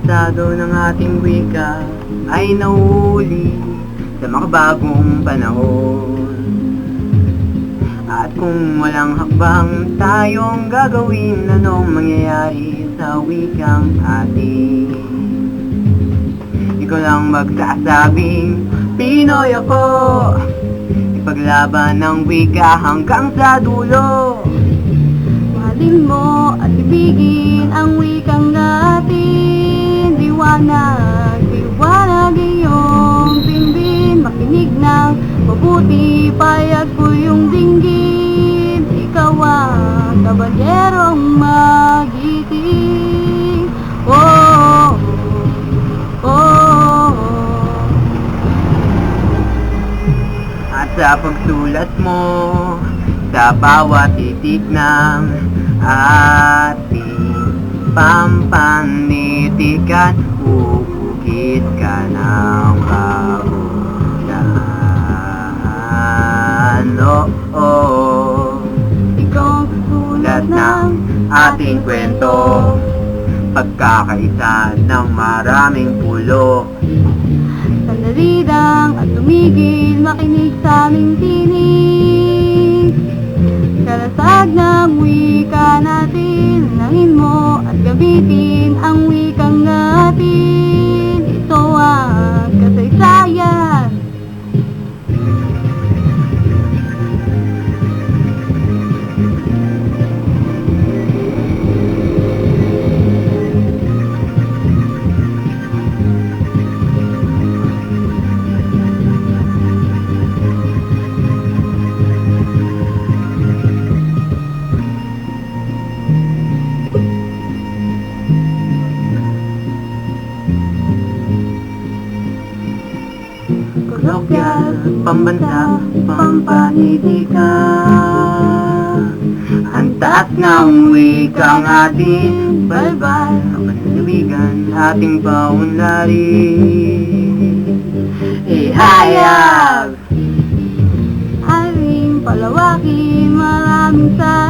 legado ng ating wika ay nahuli sa makabagong panahon. At kung walang hakbang tayong gagawin, anong mangyayari sa wikang ating? Ikaw lang magsasabing, Pinoy ako, ipaglaban ng wika hanggang sa dulo. Mahalin mo at ibigin ang wikang natin Makinig ng mabuti, payag ko yung dinggin. Ikaw ang kabalyerong magiting. Oh, oh, oh, At sa pagsulat mo Sa bawat titik ng ating pampanitikan oh, Ikaw Lahat ng ng ating kwento. Pagkakaisa ng maraming pulo. Sandali at tumigil Makinig sa aming tinig. Kalasag ng wika natin Nangin mo at gamitin ang wikang natin Kolokyal, pambansa, pampanidika Ang taas ng wikang ating balbal Ang panlalawigan, ating paunlari Ihayag! Aling palawakin Maraming sa